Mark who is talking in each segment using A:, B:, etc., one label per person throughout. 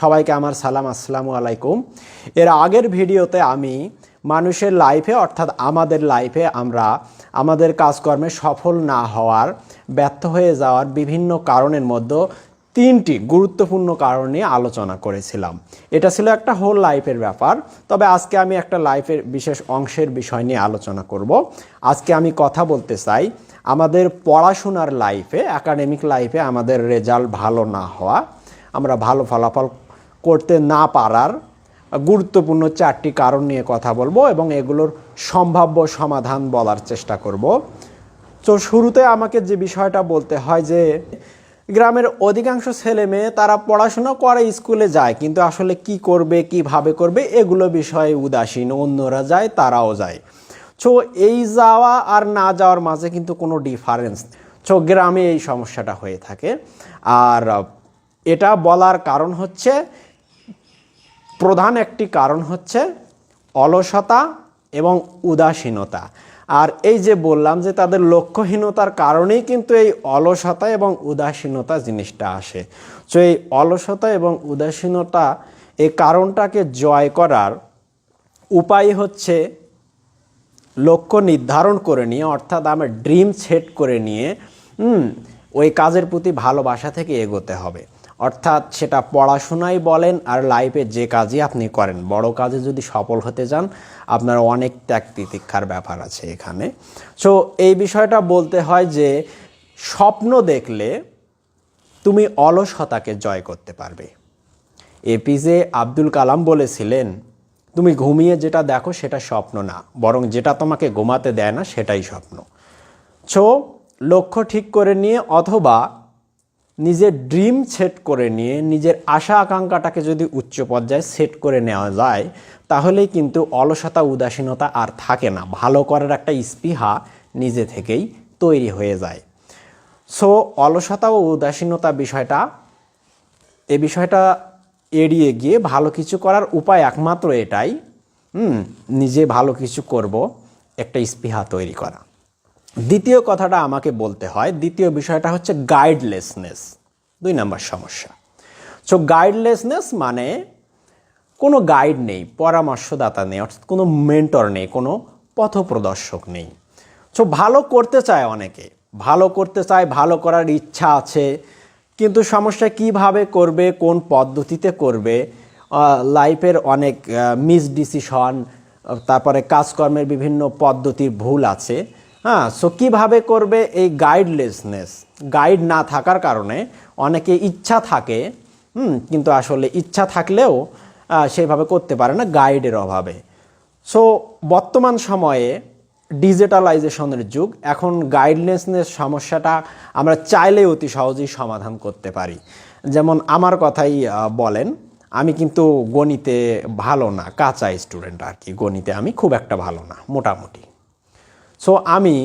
A: সবাইকে আমার সালাম, আসসালামু আলাইকুম। এর আগের ভিডিওতে আমি মানুষের লাইফে অর্থাৎ আমাদের লাইফে আমরা আমাদের কাজকর্মে সফল না হওয়ার, ব্যর্থ হয়ে যাওয়ার বিভিন্ন কারণের মধ্যে তিনটি গুরুত্বপূর্ণ কারণ নিয়ে আলোচনা করেছিলাম। এটা ছিল একটা হোল লাইফের ব্যাপার। তবে আজকে আমি একটা লাইফের বিশেষ অংশের বিষয় নিয়ে আলোচনা করব। আজকে আমি কথা বলতে চাই, আমাদের পড়াশোনার লাইফে একাডেমিক লাইফে আমাদের রেজাল্ট ভালো না হওয়া, আমরা ভালো ফলাফল করতে না পারার গুরুত্বপূর্ণ চারটি কারণ নিয়ে কথা বলব এবং এগুলোর সম্ভাব্য সমাধান বলার চেষ্টা করব। তো শুরুতে আমাকে যে বিষয়টা বলতে হয় যে, গ্রামের অধিকাংশ ছেলে মেয়ে তারা পড়াশোনা করে, স্কুলে যায়, কিন্তু আসলে কি করবে, কীভাবে করবে, এগুলো বিষয়ে উদাসীন। অন্যরা যায়, তারাও যায়। তো এই যাওয়া আর না যাওয়ার মাঝে কিন্তু কোনো ডিফারেন্স তো গ্রামে এই সমস্যাটা হয়ে থাকে। আর এটা বলার কারণ হচ্ছে প্রধান একটি কারণ হচ্ছে অলসতা এবং উদাসীনতা। আর এই যে বললাম যে তাদের লক্ষ্যহীনতার কারণেই কিন্তু এই অলসতা এবং উদাসীনতা জিনিসটা আসে। তো এই অলসতা এবং উদাসীনতা এই কারণটাকে জয় করার উপায় হচ্ছে লক্ষ্য নির্ধারণ করে নিয়ে, অর্থাৎ আমার ড্রিম সেট করে নিয়ে ওই কাজের প্রতি ভালোবাসা থেকে এগোতে হবে। অর্থাৎ সেটা পড়াশোনাই বলেন আর লাইফে যে কাজই আপনি করেন, বড় কাজে যদি সফল হতে যান আপনার অনেক ত্যাগ তিতিক্ষার ব্যাপার আছে এখানে। সো এই বিষয়টা বলতে হয় যে, স্বপ্ন দেখলে তুমি অলসতাকে জয় করতে পারবে। এপিজে আব্দুল কালাম বলেছিলেন, তুমি ঘুমিয়ে যেটা দেখো সেটা স্বপ্ন না, বরং যেটা তোমাকে ঘুমাতে দেয় না সেটাই স্বপ্ন। সো লক্ষ্য ঠিক করে নিয়ে অথবা নিজের ড্রিম সেট করে নিয়ে, নিজের আশা আকাঙ্ক্ষাটাকে যদি উচ্চ পর্যায়ে সেট করে নেওয়া যায়, তাহলেই কিন্তু অলসতা, উদাসীনতা আর থাকে না। ভালো করার একটা স্পৃহা নিজে থেকেই তৈরি হয়ে যায়। সো অলসতা ও উদাসীনতা বিষয়টা, এ বিষয়টা এড়িয়ে গিয়ে ভালো কিছু করার উপায় একমাত্র এটাই নিজে ভালো কিছু করব, একটা স্পৃহা তৈরি করা। দ্বিতীয় কথাটা আমাকে বলতে হয়, দ্বিতীয় বিষয়টা হচ্ছে গাইডলেসনেস দুই নম্বর সমস্যা। সো গাইডলেসনেস মানে কোনো গাইড নেই, পরামর্শদাতা নেই, অর্থাৎ কোনো মেন্টর নেই, কোনো পথপ্রদর্শক নেই। সো ভালো করতে চায় অনেকে, ভালো করতে চায়, ভালো করার ইচ্ছা আছে, কিন্তু সমস্যা কীভাবে করবে, কোন পদ্ধতিতে করবে লাইফের অনেক মিস ডিসিশন তারপরে কাজকর্মের বিভিন্ন পদ্ধতির ভুল আছে হ্যাঁ সো কীভাবে করবে এই গাইডলেসনেস গাইড না থাকার কারণে অনেকে ইচ্ছা থাকে, হুম, কিন্তু আসলে ইচ্ছা থাকলেও সেভাবে করতে পারে না গাইডের অভাবে। সো বর্তমান সময়ে ডিজিটালাইজেশনের যুগ, এখন গাইডলেসনেস সমস্যাটা আমরা চাইলে অতি সহজেই সমাধান করতে পারি। যেমন আমার কথাই বলেন, আমি কিন্তু গণিতে ভালো না, কাঁচা স্টুডেন্ট আর কি, গণিতে আমি খুব একটা ভালো না, মোটামুটি। সো আমি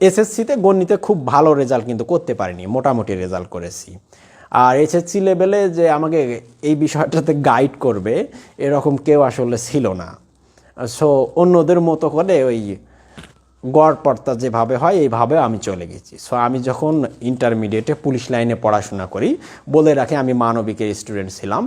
A: এসএসসিতে গণিতে খুব ভালো রেজাল্ট কিন্তু করতে পারিনি, মোটামুটি রেজাল্ট করেছি। আর এসএসসি লেভেলে যে আমাকে এই বিষয়টাতে গাইড করবে, এরকম কেউ আসলে ছিল না। সো অন্যদের মতো করে ওই গড়পড়তা যেভাবে হয়, এইভাবে আমি চলে গেছি। সো আমি যখন ইন্টারমিডিয়েটে পুলিশ লাইনে পড়াশোনা করি, বলে রাখি আমি মানবিকের স্টুডেন্ট ছিলাম।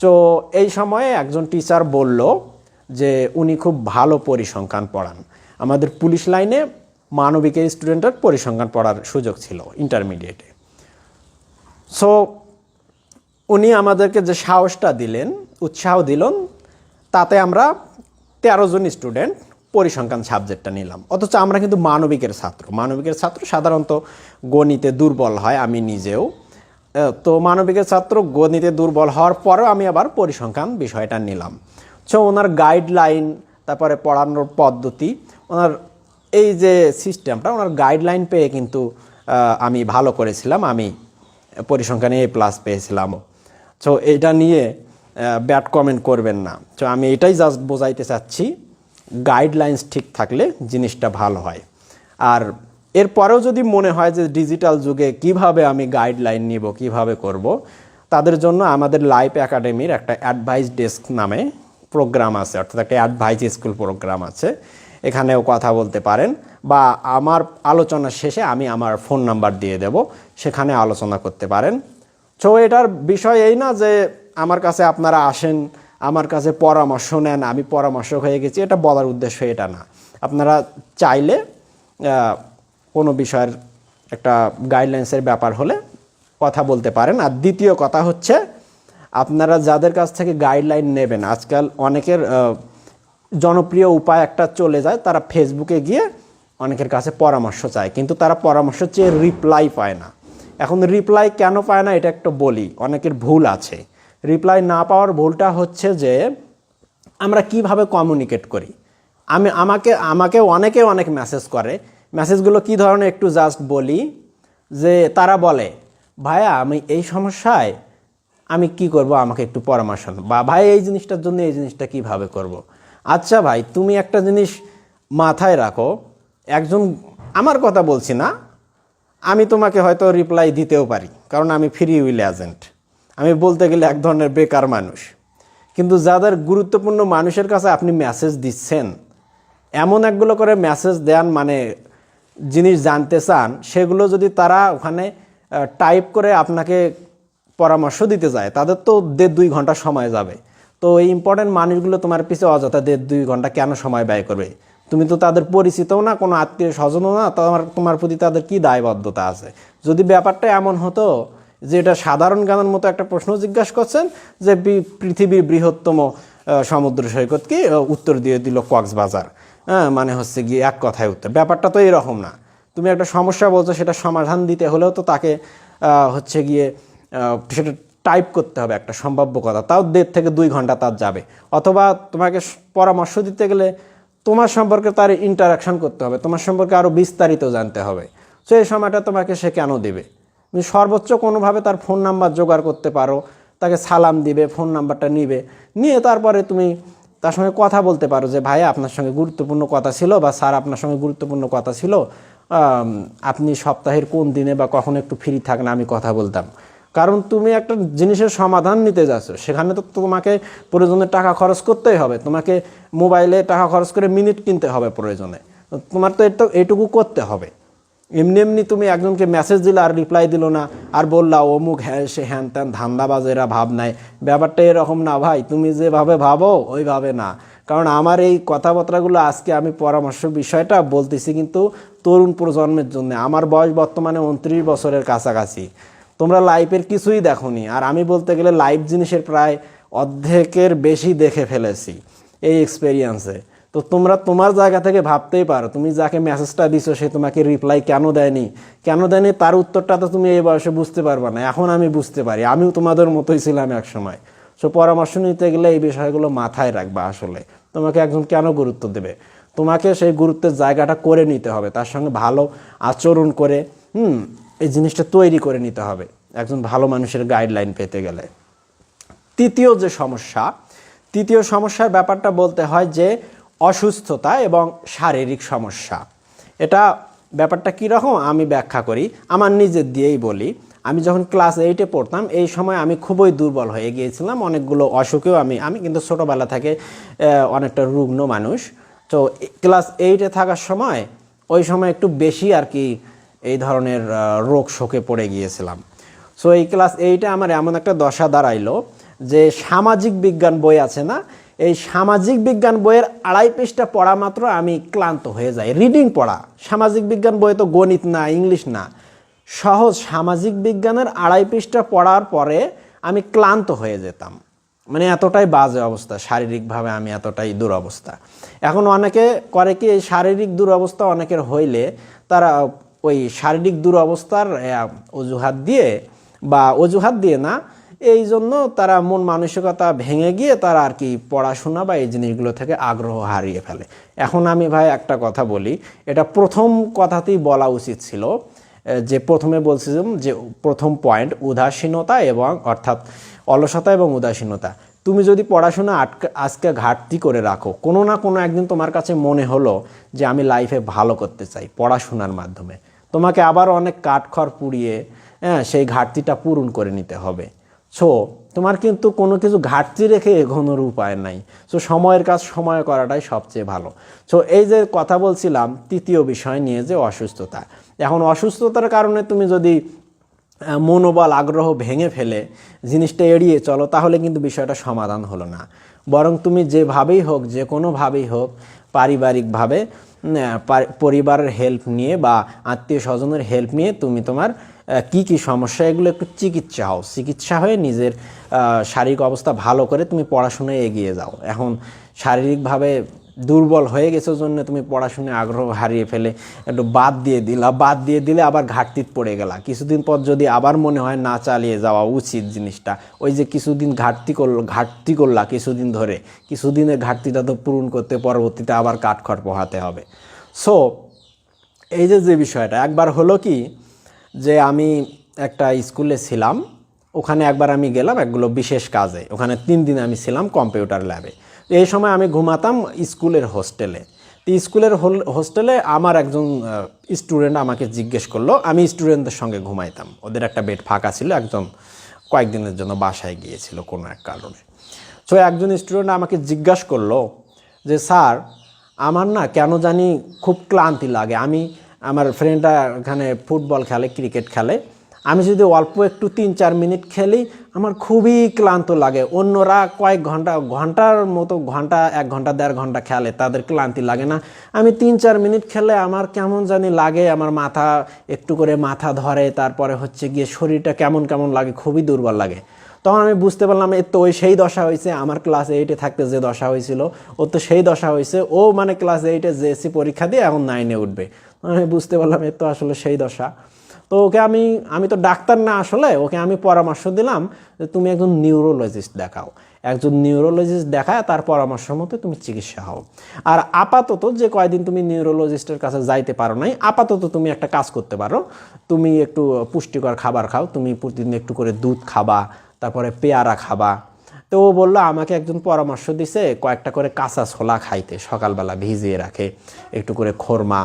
A: তো এই সময়ে একজন টিচার বলল যে, উনি খুব ভালো পরিসংখ্যান পড়ান। আমাদের পুলিশ লাইনে মানবিকের স্টুডেন্টের পরিসংখ্যান পড়ার সুযোগ ছিল ইন্টারমিডিয়েটে সো উনি আমাদেরকে যে সাহসটা দিলেন, উৎসাহ দিলেন, তাতে আমরা তেরো জন স্টুডেন্ট পরিসংখ্যান সাবজেক্টটা নিলাম। অথচ আমরা কিন্তু মানবিকের ছাত্র। মানবিকের ছাত্র সাধারণত গণিতে দুর্বল হয়, আমি নিজেও। তো মানবিকের ছাত্র গণিতে দুর্বল হওয়ার পরেও আমি আবার পরিসংখ্যান বিষয়টা নিলাম। সো ওনার গাইডলাইন তারপরে পড়ানোর পদ্ধতি ওনার এই যে সিস্টেমটা, ওনার গাইডলাইন পেয়ে কিন্তু আমি ভালো করেছিলাম, আমি পরিসংখ্যানে এ প্লাস পেয়েছিলাম। সো এটা নিয়ে ব্যাড কমেন্ট করবেন না। তো আমি এটাই জাস্ট বোঝাইতে চাচ্ছি গাইডলাইন্স ঠিক থাকলে জিনিসটা ভালো হয়। আর এরপরেও যদি মনে হয় যে ডিজিটাল যুগে কীভাবে আমি গাইডলাইন নিব, কীভাবে করব, তাদের জন্য আমাদের লাইফ একাডেমির একটা অ্যাডভাইস ডেস্ক নামে প্রোগ্রাম আছে, অর্থাৎ একটা অ্যাডভাইস স্কুল প্রোগ্রাম আছে। এখানেও কথা বলতে পারেন বা আমার আলোচনা শেষে আমি আমার ফোন নাম্বার দিয়ে দেব, সেখানে আলোচনা করতে পারেন। তো এটার বিষয় এই না যে আমার কাছে আপনারা আসেন, আমার কাছে পরামর্শ নেন, আমি পরামর্শ হয়ে গেছি, এটা বলার উদ্দেশ্য এটা না। আপনারা চাইলে কোনো বিষয়ের একটা গাইডলাইন্সের ব্যাপার হলে কথা বলতে পারেন। আর দ্বিতীয় কথা হচ্ছে, আপনারা যাদের কাছ থেকে গাইডলাইন নেবেন, আজকাল অনেকের জনপ্রিয় উপায় একটা চলে যায়, তারা ফেসবুকে গিয়ে অনেকের কাছে পরামর্শ চায়। কিন্তু তারা পরামর্শ চেয়ে রিপ্লাই পায় না। এখন রিপ্লাই কেন পায় না এটা একটু বলি, অনেকের ভুল আছে। রিপ্লাই না পাওয়ার ভুলটা হচ্ছে যে, আমরা কীভাবে কমিউনিকেট করি? আমি, আমাকে আমাকে অনেকে অনেক মেসেজ করে। মেসেজগুলো কি ধরনের একটু জাস্ট বলি যে, তারা বলে, ভাইয়া, আমি এই সমস্যায় আমি কি করব? আমাকে একটু পরামর্শ। বা, ভাই, এই জিনিসটার জন্য এই জিনিসটা কীভাবে করব। আচ্ছা ভাই, তুমি একটা জিনিস মাথায় রাখো। একজন আমার কথা বলছি না, আমি তোমাকে হয়তো রিপ্লাই দিতেও পারি, কারণ আমি ফ্রি উইল এজেন্ট আমি বলতে গেলে এক ধরনের বেকার মানুষ। কিন্তু যাদের গুরুত্বপূর্ণ মানুষের কাছে আপনি মেসেজ দিচ্ছেন, এমন একগুলো করে মেসেজ দেন মানে জিনিস জানতে চান, সেগুলো যদি তারা ওখানে টাইপ করে আপনাকে পরামর্শ দিতে যায়, তাদের তো দেড় দুই ঘণ্টা সময় যাবে। তো এই ইম্পর্টেন্ট মানুষগুলো তোমার পিছিয়ে অযথা দেড় দুই ঘণ্টা কেন সময় ব্যয় করবে? তুমি তো তাদের পরিচিতও না, কোনো আত্মীয় স্বজনও না, তোমার তোমার প্রতি তাদের কি দায়বদ্ধতা আছে? যদি ব্যাপারটা এমন হতো যে এটা সাধারণ জ্ঞানের মতো একটা প্রশ্ন জিজ্ঞাসা করছেন যে পৃথিবীর বৃহত্তম সমুদ্র সৈকত কি? উত্তর দিয়ে দিল কক্সবাজার। হ্যাঁ মানে হচ্ছে গিয়ে এক কথায় উত্তর। ব্যাপারটা তো এরকম না। তুমি একটা সমস্যা বলছো, সেটা সমাধান দিতে হলেও তো তাকে হচ্ছে গিয়ে সেটা টাইপ করতে হবে একটা সম্ভাব্য কথা। তাও দেড় থেকে দুই ঘণ্টা তার যাবে। অথবা তোমাকে পরামর্শ দিতে গেলে তোমার সম্পর্কে তার ইন্টারাকশন করতে হবে, তোমার সম্পর্কে আরও বিস্তারিত জানতে হবে। সো এই সময়টা তোমাকে সে কেন দিবে? তুমি সর্বোচ্চ কোনোভাবে তার ফোন নাম্বার জোগাড় করতে পারো, তাকে সালাম দিবে ফোন নাম্বারটা নিবে, নিয়ে তারপরে তুমি তার সঙ্গে কথা বলতে পারো যে, ভাই, আপনার সঙ্গে গুরুত্বপূর্ণ কথা ছিল বা স্যার আপনার সঙ্গে গুরুত্বপূর্ণ কথা ছিল আপনি সপ্তাহের কোন দিনে বা কখন একটু ফ্রি থাকেন আমি কথা বলতাম। কারণ তুমি একটা জিনিসের সমাধান নিতে যাচ্ছ। সেখানে তো তোমাকে প্রয়োজনে টাকা খরচ করতেই হবে। তোমাকে মোবাইলে টাকা খরচ করে মিনিট কিনতে হবে প্রয়োজনে। তোমার তো এটো এটুকু করতে হবে। এমনি এমনি তুমি একজনকে মেসেজ দিলে আর রিপ্লাই দিল না। আর বললা, অমুক হ্যাঁ সে হ্যান ত্যান ধান্দাবাজেরা ভাব নাই। ব্যাপারটা এরকম না ভাই, তুমি যেভাবে ভাবো, ওইভাবে না। কারণ আমার এই কথাবার্তাগুলো আজকে আমি পরামর্শ বিষয়টা বলতেছি কিন্তু তরুণ প্রজন্মের জন্য। আমার বয়স বর্তমানে উনত্রিশ বছরের কাছাকাছি। তোমরা লাইফের কিছুই দেখোনি। আর আমি বলতে গেলে লাইভ জিনিসের প্রায় অর্ধেকের বেশি দেখে ফেলেছি এই এক্সপেরিয়েন্সে তো তোমরা তোমার জায়গা থেকে ভাবতেই পারো, তুমি যাকে মেসেজটা দিছো সে তোমাকে রিপ্লাই কেন দেয়নি? কেন দেয়নি? তার উত্তরটা তো তুমি এই বয়সে বুঝতে পারবে না। এখন আমি বুঝতে পারি, আমিও তোমাদের মতোই ছিলাম এক সময় সো পরামর্শ নিতে গেলে এই বিষয়গুলো মাথায় রাখবা আসলে। তোমাকে একজন কেন গুরুত্ব দেবে? তোমাকে সেই গুরুত্বের জায়গাটা করে নিতে হবে, তার সঙ্গে ভালো আচরণ করে, হুম? এই জিনিসটা তৈরি করে নিতে হবে। একজন ভালো মানুষের গাইডলাইন পেতে গেলে। তৃতীয় যে সমস্যা, তৃতীয় সমস্যার ব্যাপারটা বলতে হয় যে অসুস্থতা এবং শারীরিক সমস্যা। এটা ব্যাপারটা কীরকম আমি ব্যাখ্যা করি, আমার নিজের দিয়েই বলি। আমি যখন ক্লাস এইটে পড়তাম, এই সময় আমি খুবই দুর্বল হয়ে গিয়েছিলাম। অনেকগুলো অসুখেও আমি আমি কিন্তু ছোটোবেলা থেকে অনেকটা রুগ্ন মানুষ। তো ক্লাস এইটে থাকার সময়, ওই সময় একটু বেশি আর কি এই ধরনের রোগ শোকে পড়ে গিয়েছিলাম। সো এই ক্লাস এইটা আমার এমন একটা দশা দাঁড়াইলো যে সামাজিক বিজ্ঞান বই আছে না, এই সামাজিক বিজ্ঞান বইয়ের আড়াই পৃষ্ঠা পড়া মাত্র আমি ক্লান্ত হয়ে যাই। রিডিং পড়া, সামাজিক বিজ্ঞান বই তো গণিত না ইংলিশ না। সহজ সামাজিক বিজ্ঞানের আড়াই পৃষ্ঠা পড়ার পরে আমি ক্লান্ত হয়ে যেতাম। মানে এতটাই বাজে অবস্থা, শারীরিকভাবে আমি এতটাই দুরবস্থা। এখন অনেকে করে কি, এই শারীরিক দুরবস্থা অনেকের হইলে তারা ওই শারীরিক দুরবস্থার অজুহাত দিয়ে বা অজুহাত দিয়ে না, এই জন্য তারা মন মানসিকতা ভেঙে গিয়ে তারা আর কি পড়াশোনা বা এই জিনিসগুলো থেকে আগ্রহ হারিয়ে ফেলে। এখন আমি ভাই একটা কথা বলি, এটা প্রথম কথাতেই বলা উচিত ছিল যে প্রথমে বলছিলাম যে প্রথম পয়েন্ট, উদাসীনতা এবং অর্থাৎ অলসতা এবং উদাসীনতা। তুমি যদি পড়াশোনা আটকা, আজকে ঘাটতি করে রাখো, কোনো না কোনো একদিন তোমার কাছে মনে হলো যে আমি লাইফে ভালো করতে চাই, পড়াশোনার মাধ্যমে। তোমাকে আবার অনেক কাঠখড় পুড়িয়ে হ্যাঁ সেই ঘাটতিটা পূরণ করে নিতে হবে। সো তোমার কিন্তু কোনো কিছু ঘাটতি রেখে এগোনোর উপায় নাই। সো সময়ের কাজ সময় করাটাই সবচেয়ে ভালো। সো এই যে কথা বলছিলাম, তৃতীয় বিষয় নিয়ে যে অসুস্থতা। এখন অসুস্থতার কারণে তুমি যদি মনোবল, আগ্রহ ভেঙে ফেলে, জিনিসটা এড়িয়ে চলো, তাহলে কিন্তু বিষয়টা সমাধান হলো না। বরং তুমি যেভাবেই হোক যে কোনোভাবেই হোক, পারিবারিকভাবে পরিবারের হেল্প নিয়ে বা আত্মীয় স্বজনের হেল্প নিয়ে তুমি তোমার কি কি সমস্যা, এগুলো একটু চিকিৎসা হও। চিকিৎসা হয়ে নিজের শারীরিক অবস্থা ভালো করে তুমি পড়াশোনায় এগিয়ে যাও। এখন শারীরিকভাবে দুর্বল হয়ে গেছো জন্য তুমি পড়াশোনায় আগ্রহ হারিয়ে ফেলে, একটু বাদ দিয়ে দিলা। বাদ দিয়ে দিলে আবার ঘাটতিতে পড়ে গেলা। কিছুদিন পর যদি আবার মনে হয় না চালিয়ে যাওয়া উচিত জিনিসটা, ওই যে কিছুদিন ঘাটতি করল, ঘাটতি করলা কিছুদিন ধরে, কিছুদিনের ঘাটতিটা তো পূরণ করতে পরবর্তীতে আবার কাঠখড় পোহাতে হবে। সো এই যে যে বিষয়টা, একবার হলো কি যে আমি একটা স্কুলে ছিলাম, ওখানে একবার আমি গেলাম একগুলো বিশেষ কাজে। ওখানে তিন দিন আমি ছিলাম কম্পিউটার ল্যাবে। এই সময় আমি ঘুমাতাম স্কুলের হোস্টেলে। তো স্কুলের হোস্টেলে আমার একজন স্টুডেন্ট আমাকে জিজ্ঞেস করল, আমি স্টুডেন্টদের সঙ্গে ঘুমাইতাম। ওদের একটা বেড ফাঁকা ছিল, একদম কয়েকদিনের জন্য বাসায় গিয়েছিল কোনো এক কারণে। সো একজন স্টুডেন্ট আমাকে জিজ্ঞাসা করল যে, স্যার, আমার না কেন জানি খুব ক্লান্তি লাগে। আমি, আমার ফ্রেন্ডরা এখানে ফুটবল খেলে, ক্রিকেট খেলে আমি যদি অল্প একটু তিন চার মিনিট খেলি, আমার খুবই ক্লান্ত লাগে। অন্যরা কয়েক ঘণ্টা, ঘণ্টার মতো ঘণ্টা, এক ঘণ্টা, দেড় ঘণ্টা খেলে, তাদের ক্লান্তি লাগে না। আমি তিন চার মিনিট খেলে আমার কেমন জানি লাগে, আমার মাথা একটু করে মাথা ধরে, তারপরে হচ্ছে গিয়ে শরীরটা কেমন কেমন লাগে, খুবই দুর্বল লাগে। তখন আমি বুঝতে পারলাম, এর তো ওই সেই দশা হয়েছে, আমার ক্লাস এইটে থাকতে যে দশা হয়েছিল ও তো সেই দশা হয়েছে, ও মানে ক্লাস এইটে জেএসসি পরীক্ষা দিয়ে এখন নাইনে উঠবে। আমি বুঝতে পারলাম, এর তো আসলে সেই দশা। তো ওকে আমি আমি তো ডাক্তার না আসলে, ওকে আমি পরামর্শ দিলাম যে তুমি একজন নিউরোলজিস্ট দেখাও। একজন নিউরোলজিস্ট দেখায়, তার পরামর্শ মতো তুমি চিকিৎসা হও। আর আপাতত যে কয়দিন তুমি নিউরোলজিস্টের কাছে যাইতে পারো নাই, আপাতত তুমি একটা কাজ করতে পারো। তুমি একটু পুষ্টিকর খাবার খাও, তুমি প্রতিদিন একটু করে দুধ খাবা, তারপরে পেয়ারা খাবা। তো ও বলল, আমাকে একজন পরামর্শ দিছে, কয়েকটা করে কাঁচা ছোলা খাইতে, সকালবেলা ভিজিয়ে রাখে, একটু করে খোরমা।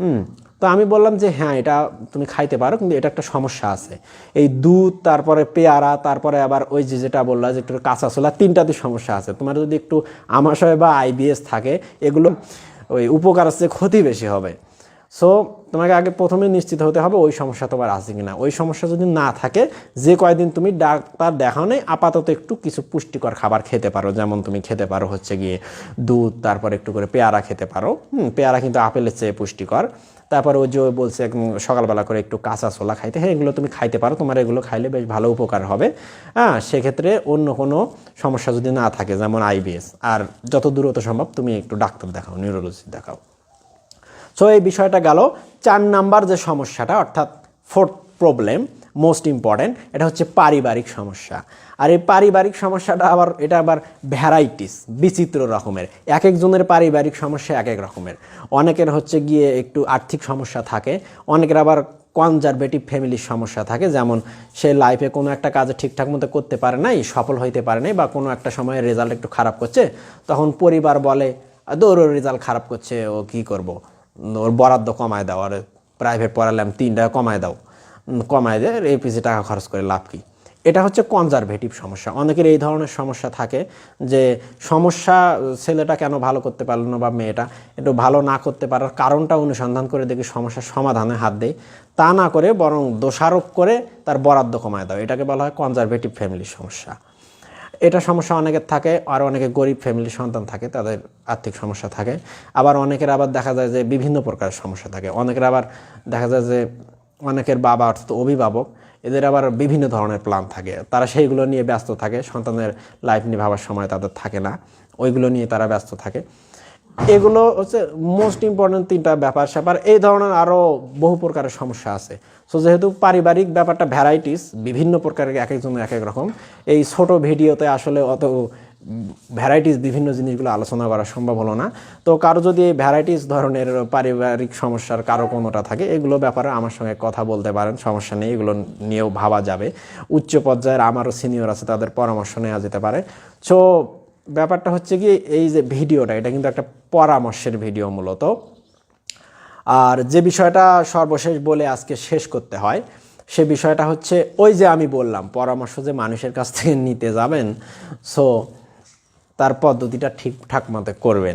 A: হুম তো আমি বললাম যে হ্যাঁ এটা তুমি খাইতে পারো, কিন্তু এটা একটা সমস্যা আছে। এই দুধ, তারপরে পেয়ারা, তারপরে আবার ওই যে যেটা বললা যে, একটু কাঁচা ছোলা, তিনটাতে সমস্যা আছে। তোমার যদি একটু আমাশয় বা আইবিএস থাকে, এগুলো ওই উপকার আছে ক্ষতি বেশি হবে। সো তোমাকে আগে প্রথমে নিশ্চিত হতে হবে ওই সমস্যা তোমার আছে কিনা। ওই সমস্যা যদি না থাকে, যে কয়দিন তুমি ডাক্তার দেখাও নেই, আপাতত একটু কিছু পুষ্টিকর খাবার খেতে পারো, যেমন তুমি খেতে পারো হচ্ছে গিয়ে দুধ, তারপর একটু করে পেয়ারা খেতে পারো। হুম, পেয়ারা কিন্তু আপেলের চেয়ে পুষ্টিকর। তারপর ওই যে বলছে সকালবেলা করে একটু কাঁচা ছোলা খাইতে। হ্যাঁ এগুলো তুমি খাইতে পারো, তোমার এগুলো খাইলে বেশ ভালো উপকার হবে। হ্যাঁ সেক্ষেত্রে অন্য কোনো সমস্যা যদি না থাকে, যেমন আইবিএস আর যত দূরত সম্ভব তুমি একটু ডাক্তার দেখাও, নিউরোলজিস্ট দেখাও। সো এই বিষয়টা গেল। চার নাম্বার যে সমস্যাটা, অর্থাৎ ফোর্থ প্রবলেম মোস্ট ইম্পর্ট্যান্ট এটা হচ্ছে পারিবারিক সমস্যা। আর এই পারিবারিক সমস্যাটা আবার, এটা আবার ভ্যারাইটিস বিচিত্র রকমের। এক একজনের পারিবারিক সমস্যা এক এক রকমের। অনেকের হচ্ছে গিয়ে একটু আর্থিক সমস্যা থাকে, অনেকের আবার কনজারভেটিভ ফ্যামিলির সমস্যা থাকে, যেমন সে লাইফে কোনো একটা কাজে ঠিকঠাক মতো করতে পারে নাই, সফল হইতে পারে নাই, বা কোনো একটা সময় রেজাল্ট একটু খারাপ করছে, তখন পরিবার বলে দৌড় রেজাল্ট খারাপ করছে, ও কি করব? ওর বরাদ্দ কমায় দাও, আর প্রাইভেট পড়ালাম তিন টাকা কমায় দাও। কমায় দেয় এই পিছিয়ে টাকা খরচ করে লাভ কি? এটা হচ্ছে কনজারভেটিভ সমস্যা। অনেকের এই ধরনের সমস্যা থাকে যে সমস্যা, ছেলেটা কেন ভালো করতে পারল না বা মেয়েটা? একটু ভালো না করতে পারার কারণটা অনুসন্ধান করে দেখি সমস্যার সমাধানে হাত দেয় তা না করে বরং দোষারোপ করে তার বরাদ্দ কমায় দাও। এটাকে বলা হয় কনজারভেটিভ ফ্যামিলির সমস্যা। এটা সমস্যা অনেকের থাকে, আর অনেকে গরিব ফ্যামিলির সন্তান থাকে, তাদের আর্থিক সমস্যা থাকে। আবার অনেকের আবার দেখা যায় যে বিভিন্ন প্রকারের সমস্যা থাকে। অনেকের আবার দেখা যায় যে অনেকের বাবা অর্থাৎ অভিভাবক, এদের আবার বিভিন্ন ধরনের প্ল্যান থাকে। তারা সেইগুলো নিয়ে ব্যস্ত থাকে, সন্তানের লাইফ নিয়ে ভাবার সময় তাদের থাকে না। ওইগুলো নিয়ে তারা ব্যস্ত থাকে। এগুলো হচ্ছে মোস্ট ইম্পর্টেন্ট তিনটা ব্যাপার স্যাপার। এই ধরনের আরও বহু প্রকারের সমস্যা আছে। সো যেহেতু পারিবারিক ব্যাপারটা ভ্যারাইটিস বিভিন্ন প্রকারের এক একজনের এক এক রকম, এই ছোট ভিডিওতে আসলে অত ভ্যারাইটিস বিভিন্ন জিনিসগুলো আলোচনা করা সম্ভব হলো না। তো কারও যদি এই ভ্যারাইটিস ধরনের পারিবারিক সমস্যার কারও কোনোটা থাকে, এগুলো ব্যাপারে আমার সঙ্গে কথা বলতে পারেন, সমস্যা নেই, এগুলো নিয়েও ভাবা যাবে। উচ্চ পর্যায়ের আমারও সিনিয়র আছে, তাদের পরামর্শ নেওয়া যেতে পারে। সো ব্যাপারটা হচ্ছে কি এই যে ভিডিওটা, এটা কিন্তু একটা পরামর্শের ভিডিও মূলত। আর যে বিষয়টা সর্বশেষ বলে আজকে শেষ করতে হয়, সে বিষয়টা হচ্ছে ওই যে আমি বললাম, পরামর্শ যে মানুষের কাছ থেকে নিতে যাবেন সো তার পদ্ধতিটা ঠিকঠাক মতো করবেন।